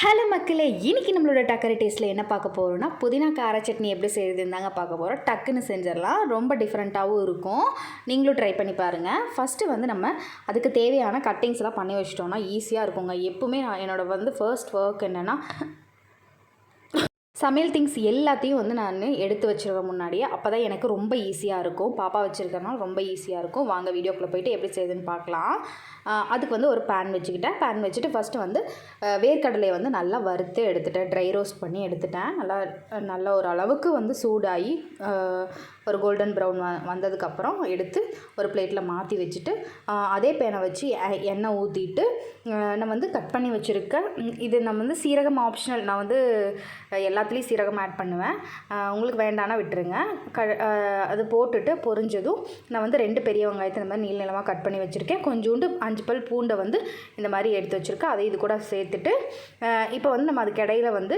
Hello மக்களே இன்னைக்கு நம்மளோட டக்கரி டேஸ்ட்டில் என்ன பார்க்க போகிறோம்னா புதினா கார சட்னி எப்படி செய்யுதுன்னு தாங்க பார்க்க போகிறோம் டக்குன்னு செஞ்சிடலாம். ரொம்ப டிஃப்ரெண்ட்டாகவும் இருக்கும். நீங்களும் ட்ரை பண்ணி பாருங்கள் ஃபஸ்ட்டு வந்து நம்ம அதுக்கு தேவையான கட்டிங்ஸ்லாம் பண்ணி வச்சிட்டோம்னா ஈஸியாக இருக்குங்க. எப்போவுமே நான் என்னோட வந்து ஃபர்ஸ்ட் ஒர்க் என்னென்னா சமையல் திங்ஸ் எல்லாத்தையும் வந்து நான் எடுத்து வச்சிருவேன் முன்னாடியே. அப்போ தான் எனக்கு ரொம்ப ஈஸியாக இருக்கும். பாப்பா வச்சுருக்கறனால ரொம்ப ஈஸியாக இருக்கும். வாங்க வீடியோக்குள்ளே போயிட்டு எப்படி செய்யுதுன்னு பார்க்கலாம். அதுக்கு வந்து ஒரு பேன் வச்சுக்கிட்டேன். பேன் வச்சுட்டு ஃபஸ்ட்டு வந்து வேர்க்கடலையை வந்து நல்லா வறுத்து எடுத்துட்டேன். ட்ரை ரோஸ்ட் பண்ணி எடுத்துட்டேன். நல்லா நல்ல ஒரு அளவுக்கு வந்து சூடாகி ஒரு கோல்டன் ப்ரௌன் வ வந்ததுக்கப்புறம் எடுத்து ஒரு பிளேட்டில் மாற்றி வச்சுட்டு அதே பேனை வச்சு எ- எண்ணெய் ஊற்றிட்டு நம்ம வந்து கட் பண்ணி வச்சுருக்கேன். இது நம்ம வந்து சீரகம் ஆப்ஷனல் நான் வந்து எல்லா எல்லாத்துலேயும் சீரகம் ஆட் பண்ணுவேன். உங்களுக்கு வேண்டானா விட்டுருங்க. க அது போட்டுட்டு பொரிஞ்சதும் நான் வந்து ரெண்டு பெரிய வெங்காயத்தை இந்த மாதிரி நீள நீளமாக கட் பண்ணி வச்சுருக்கேன். கொஞ்சோண்டு அஞ்சு பல் பூண்டை வந்து இந்த மாதிரி எடுத்து வச்சுருக்கேன். அதை இது கூட சேர்த்துட்டு இப்போ வந்து நம்ம அதுக்கு இடையில வந்து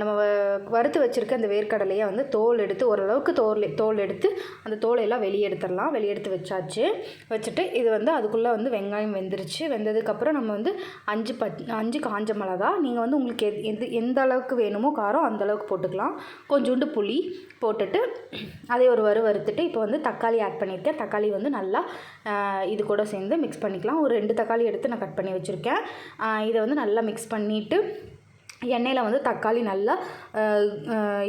நம்ம வ- வறுத்து வச்சுருக்க அந்த வேர்க்கடலையை வந்து தோல் எடுத்து ஓரளவுக்கு தோல் தோல் எடுத்து அந்த தோலையெல்லாம் வெளியே எடுத்துடலாம். வெளியே எடுத்து வச்சாச்சு. வச்சுட்டு இது வந்து அதுக்குள்ளே வந்து வெங்காயம் வெந்துருச்சு. வெந்ததுக்கப்புறம் நம்ம வந்து அஞ்சு பச் அஞ்சு காஞ்ச மிளகா. நீங்கள் வந்து உங்களுக்கு எது எது எந்த அளவுக்கு வேணுமோ காரம் அந்தளவுக்கு போட்டுக்கலாம். கொஞ்சோண்டு புளி போட்டுட்டு அதை ஒரு வறு வறுத்துட்டு இப்போ வந்து தக்காளி ஆட் பண்ணியிருக்கேன். தக்காளி வந்து நல்லா இது கூட சேர்ந்து மிக்ஸ் பண்ணிக்கலாம். ஒரு ரெண்டு தக்காளி எடுத்து நான் கட் பண்ணி வச்சுருக்கேன். இதை வந்து நல்லா மிக்ஸ் பண்ணிவிட்டு எண்ணெயில் வந்து தக்காளி நல்லா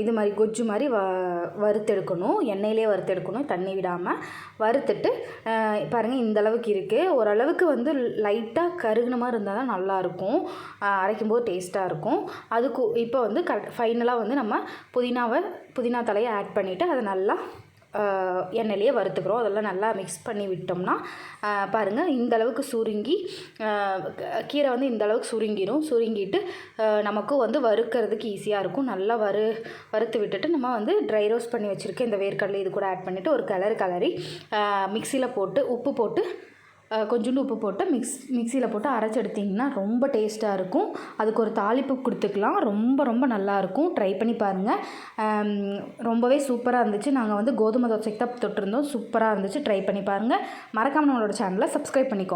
இது மாதிரி கொஜ்ஜு மாதிரி வ வறுத்தெடுக்கணும். எண்ணெயிலே வறுத்தெடுக்கணும் தண்ணி விடாமல் வறுத்துட்டு பாருங்கள் இந்த அளவுக்கு இருக்குது ஓரளவுக்கு வந்து லைட்டாக கருகுன மாதிரி இருந்தால் தான் நல்லாயிருக்கும். அரைக்கும் போது டேஸ்ட்டாக இருக்கும். அதுக்கு இப்போ வந்து கரெக்ட் ஃபைனலாக வந்து நம்ம புதினாவை புதினா தலையை ஆட் பண்ணிவிட்டு அதை நல்லா எண்ணெயிலேயே வறுத்துக்கிறோம். அதெல்லாம் நல்லா மிக்ஸ் பண்ணி விட்டோம்னா பாருங்கள் இந்த அளவுக்கு சுருங்கி கீரை வந்து இந்த அளவுக்கு சுருங்கிடும் சுருங்கிட்டு நமக்கும் நமக்கு வந்து வறுக்கிறதுக்கு ஈஸியாக இருக்கும். நல்லா வறு வறுத்து விட்டுட்டு நம்ம வந்து ட்ரை ரோஸ்ட் பண்ணி வச்சுருக்க இந்த வேர்க்கடலை இது கூட ஆட் பண்ணிவிட்டு ஒரு கலர் கலரி மிக்சியில் போட்டு உப்பு போட்டு கொஞ்சோண்டு உப்பு போட்டு மிக்ஸ் மிக்சியில் போட்டு அரைச்சி எடுத்திங்கன்னா ரொம்ப டேஸ்ட்டாக இருக்கும். அதுக்கு ஒரு தாளிப்பு கொடுத்துக்கலாம். ரொம்ப ரொம்ப நல்லாயிருக்கும் ட்ரை பண்ணி பாருங்கள் ரொம்பவே சூப்பராக இருந்துச்சு. நாங்கள் வந்து கோதுமை தோசைக்கு தான் தொட்டிருந்தோம். சூப்பராக இருந்துச்சு. ட்ரை பண்ணி பாருங்கள் மறக்காமல் நம்மளோட சேனலை சப்ஸ்கிரைப் பண்ணிக்கோங்க.